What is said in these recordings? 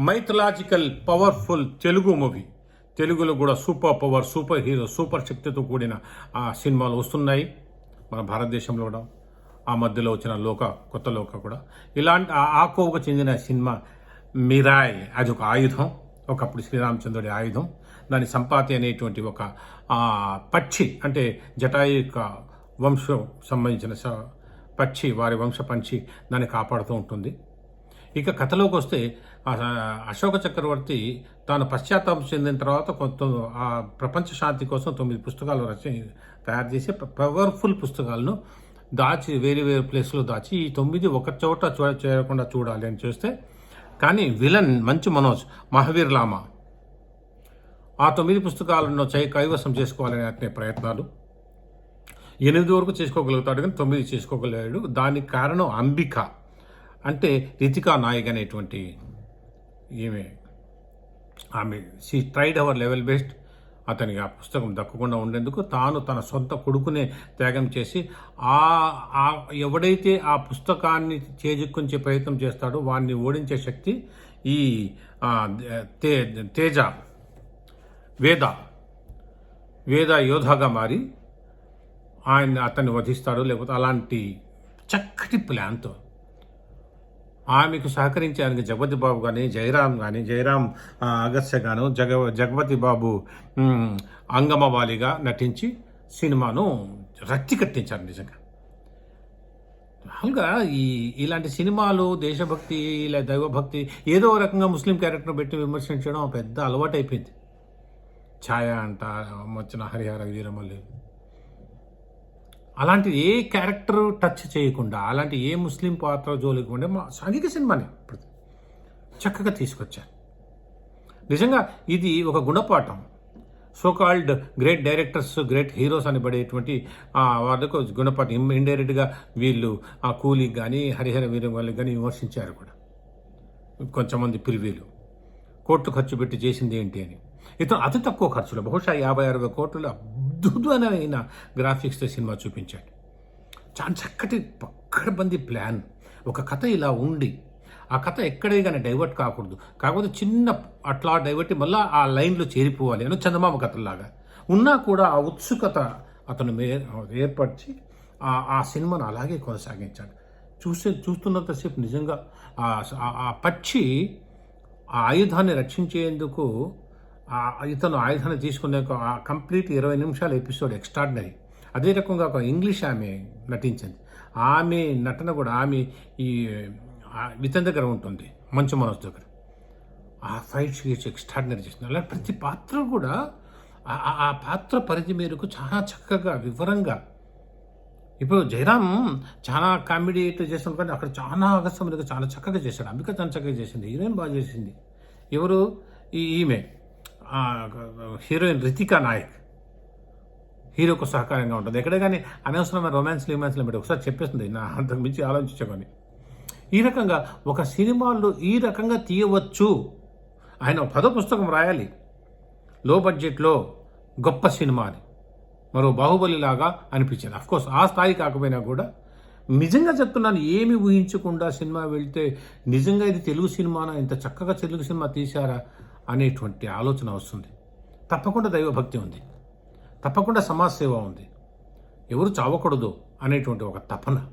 Mythological powerful Telugu movie తెలుగులో కూడా super power super hero super శక్తితో కూడిన ఆ సినిమాలు వస్తున్నాయి. మన భారతదేశంలో కూడా ఆ మధ్యలో వచ్చిన లోక కొత్త లోక కూడా. ఇలాంటి ఆ ఆకోవకు చెందిన సినిమా మిరాయ్ అది ఒక ఆయుధం. ఒకప్పుడు శ్రీరామచంద్రుడి ఆయుధం. దాని సంపాతి అనేటువంటి ఒక పక్షి అంటే జటాయు యొక్క వంశం సంబంధించిన స- పక్షి వారి వంశ పంచి దాన్ని కాపాడుతూ ఉంటుంది. ఇక కథలోకి వస్తే అశోక చక్రవర్తి తాను పశ్చాత్తాపం చెందిన తర్వాత కొంత ఆ ప్రపంచ శాంతి కోసం తొమ్మిది పుస్తకాలు రచన తయారు చేసి పవర్ఫుల్ పుస్తకాలను దాచి వేరే వేరే ప్లేస్లో దాచి ఈ తొమ్మిది ఒక చోట చూ- చేరకుండా చూడాలి అని చూస్తే కానీ విలన్ మంచు మనోజ్ మహావీర్ లామా ఆ తొమ్మిది పుస్తకాలను చై కైవసం చేసుకోవాలని అనే ప్రయత్నాలు. ఎనిమిది వరకు చేసుకోగలుగుతాడు కానీ తొమ్మిది చేసుకోగలిగాడు దానికి కారణం అంబిక. అంటే రితికా నాయక్ అనేటువంటి ఈమె ఆమె she tried our level best అతనికి ఆ పుస్తకం దక్కకుండా ఉండేందుకు తాను తన సొంత కొడుకునే త్యాగం చేసి ఆ ఆ ఎవడైతే ఆ పుస్తకాన్ని చేజిక్కుంచే ప్రయత్నం చేస్తాడో వాడిని ఓడించే శక్తి ఈ తే తేజ వేద వేద యోధగా మారి ఆయన అతన్ని వధిస్తాడు లేకపోతే అలాంటి చక్కటి ప్లాన్తో ఆమెకు సహకరించడానికి జగపతి బాబు కానీ జయరాం కానీ జయరాం అగస్య గాను జగ జగపతి బాబు అంగమవాలిగా నటించి సినిమాను రక్తి కట్టించారు నిజంగా. మామూలుగా ఈ ఇలాంటి సినిమాలు దేశభక్తి ఇలా దైవభక్తి ఏదో రకంగా ముస్లిం క్యారెక్టర్ పెట్టి విమర్శించడం పెద్ద అలవాటు అయిపోయింది ఛాయ అంట వచ్చిన హరిహర వీరమల్లి. అలాంటి ఏ క్యారెక్టర్ టచ్ చేయకుండా అలాంటి ఏ ముస్లిం పాత్ర జోలికుండా మా సాంఘిక సినిమాని ఇప్పుడు. చక్కగా తీసుకొచ్చారు. నిజంగా ఇది ఒక గుణపాఠం. So called great directors great heroes అని పడేటువంటి వాళ్ళకు గుణపాఠం. ఇండైరెక్ట్గా వీళ్ళు ఆ కూలీకి కానీ హరిహర వీరం వాళ్ళకి కానీ విమర్శించారు కూడా. కొంతమంది పిరివీలు. కోట్లు ఖర్చు పెట్టి చేసింది ఏంటి అని. ఇతను అతి తక్కువ ఖర్చులో బహుశా యాభై అరవై కోట్లలో అద్భుతమైన గ్రాఫిక్స్తో సినిమా చూపించాడు. చాలా చక్కటి పక్కడబంది ప్లాన్. ఒక కథ ఇలా ఉండి ఆ కథ ఎక్కడే కానీ డైవర్ట్ కాకూడదు. కాకపోతే చిన్న అట్లా డైవర్ట్ మళ్ళీ ఆ లైన్లో చేరిపోవాలి అని చందమామ కథలాగా ఉన్నా కూడా ఆ ఉత్సుకత అతను మే ఏర్పరిచి ఆ ఆ సినిమాను అలాగే కొనసాగించాడు. చూసే చూస్తున్నంతసేపు నిజంగా ఆ ఆ పక్షి ఆ ఆయుధాన్ని రక్షించేందుకు ఇతను ఆయుధాన్ని తీసుకునే కంప్లీట్ ఇరవై నిమిషాల ఎపిసోడ్ ఎక్స్ట్రాడినరీ అదే రకంగా ఒక ఇంగ్లీష్ ఆమె నటించింది. ఆమె నటన కూడా ఆమె ఈ వితన్ ఇతని దగ్గర ఉంటుంది మంచు మనోజ్ దగ్గర. ఆ ఫైట్ షీట్స్ ఎక్స్ట్రాడినరీ చేసింది. అలా ప్రతి పాత్ర కూడా ఆ- పాత్ర పరిధి మేరకు చాలా చక్కగా వివరంగా. ఇప్పుడు జయరామ్ చాలా కామెడీ ఇట్లా కానీ అక్కడ చాలా అగస్త్యములుగా చాలా చక్కగా చేశాడు. అంబిక చాలా చక్కగా చేసింది హీరోయిన్ బాగా చేసింది. ఎవరు? ఈ ఈమె. హీరోయిన్ రితికా నాయక్. హీరోకు సహకారంగా ఉంటుంది. ఎక్కడ కానీ అనవసరమైన రొమాన్స్ లిమాన్స్లో మీరు ఒకసారి చెప్పేస్తుంది. నా అంతకు మించి ఆలోచించకొని ఈ రకంగా ఒక సినిమాల్లో ఈ రకంగా తీయవచ్చు. ఆయన పద పదో పుస్తకం రాయాలి. లో బడ్జెట్లో గొప్ప సినిమా అని మరో బాహుబలి లాగా అనిపించింది. అఫ్కోర్స్ ఆ స్థాయి కాకపోయినా కూడా నిజంగా చెప్తున్నాను ఏమి ఊహించకుండా సినిమా వెళ్తే నిజంగా ఇది తెలుగు సినిమానా? ఇంత చక్కగా తెలుగు సినిమా తీశారా? అనేటువంటి ఆలోచన వస్తుంది. తప్పకుండా దైవభక్తి ఉంది. తప్పకుండా సమాజ సేవ ఉంది. ఎవరు చావకూడదు అనేటువంటి ఒక తపన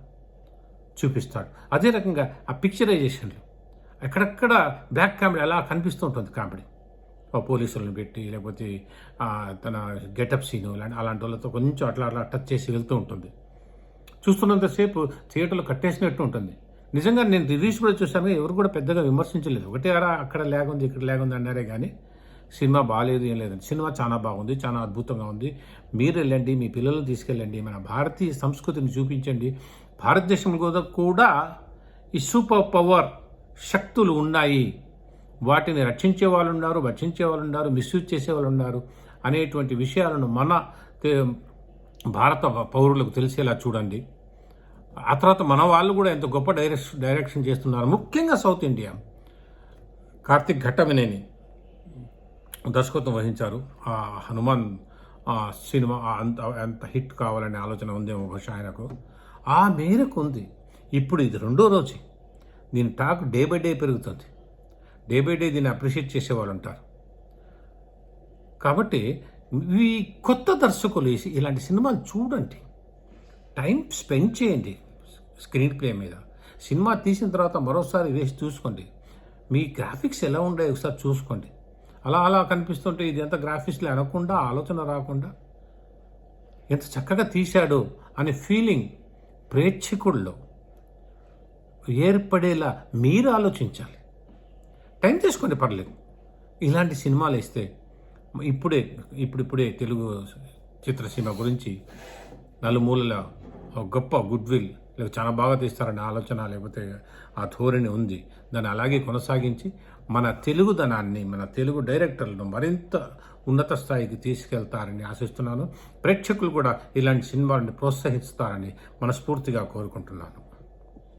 చూపిస్తాడు. అదే రకంగా ఆ పిక్చరైజేషన్లు ఎక్కడెక్కడ బ్యాక్ కామెడీ అలా కనిపిస్తూ ఉంటుంది కామెడీ. పోలీసులను పెట్టి లేకపోతే తన గెటప్ సీను ఇలాంటి అలాంటి వాళ్ళతో కొంచెం అట్లా అట్లా టచ్ చేసి వెళ్తూ ఉంటుంది. చూస్తున్నంతసేపు థియేటర్లో కట్టేసినట్టు ఉంటుంది. నిజంగా నేను రివ్యూస్ కూడా చూసాను ఎవరు కూడా పెద్దగా విమర్శించలేదు. ఒకటే అరా అక్కడ లేకుంది ఇక్కడ లేకుంది అన్నారే కానీ సినిమా బాగాలేదు ఏం లేదండి. సినిమా చాలా బాగుంది చాలా అద్భుతంగా ఉంది. మీరు వెళ్ళండి మీ పిల్లలను తీసుకెళ్ళండి మన భారతీయ సంస్కృతిని చూపించండి. భారతదేశంలో కూడా- కూడా ఈ సూపర్ పవర్ శక్తులు ఉన్నాయి. వాటిని రక్షించే వాళ్ళు ఉన్నారు రక్షించే వాళ్ళు ఉన్నారు మిస్యూజ్ చేసే వాళ్ళు ఉన్నారు అనేటువంటి విషయాలను మన భారత పౌరులకు తెలిసేలా చూడండి. ఆ తర్వాత మన వాళ్ళు కూడా ఎంత గొప్ప డైరెక్షన్ డైరెక్షన్ చేస్తున్నారు. ముఖ్యంగా సౌత్ ఇండియా కార్తిక్ ఘట్టమనేని దర్శకత్వం వహించారు. ఆ హనుమాన్ సినిమా అంత అంత హిట్ కావాలనే ఆలోచన ఉందేమో బహుశా ఆయనకు. ఆ మేరకు ఉంది. ఇప్పుడు ఇది రెండో రోజు. దీని టాక్ డే బై డే పెరుగుతుంది. డే బై డే దీన్ని అప్రిషియేట్ చేసేవాళ్ళు ఉంటారు. కాబట్టి ఈ కొత్త దర్శకులు వేసి ఇలాంటి సినిమాలు చూడండి. టైం స్పెండ్ చేయండి. స్క్రీన్ ప్లే మీద. సినిమా తీసిన తర్వాత మరోసారి వేసి చూసుకోండి. మీ గ్రాఫిక్స్ ఎలా ఉండే ఒకసారి చూసుకోండి. అలా అలా కనిపిస్తుంటే ఇది ఎంత గ్రాఫిక్స్లో అనకుండా ఆలోచన రాకుండా? ఎంత చక్కగా తీశాడు అనే ఫీలింగ్ ప్రేక్షకుల్లో ఏర్పడేలా మీరు ఆలోచించాలి. టైం తీసుకోండి పర్లేదు. ఇలాంటి సినిమాలు వేస్తే ఇప్పుడే ఇప్పుడిప్పుడే తెలుగు చిత్రసీమ గురించి నలుమూలల ఒక గొప్ప గుడ్ విల్ చాలా బాగా తీస్తారనే ఆలోచన లేకపోతే ఆ ధోరణి ఉంది. దాన్ని అలాగే కొనసాగించి మన తెలుగుదనాన్ని మన తెలుగు డైరెక్టర్లను మరింత ఉన్నత స్థాయికి తీసుకెళ్తారని ఆశిస్తున్నాను. ప్రేక్షకులు కూడా ఇలాంటి సినిమాలను ప్రోత్సహిస్తారని మనస్ఫూర్తిగా కోరుకుంటున్నాను.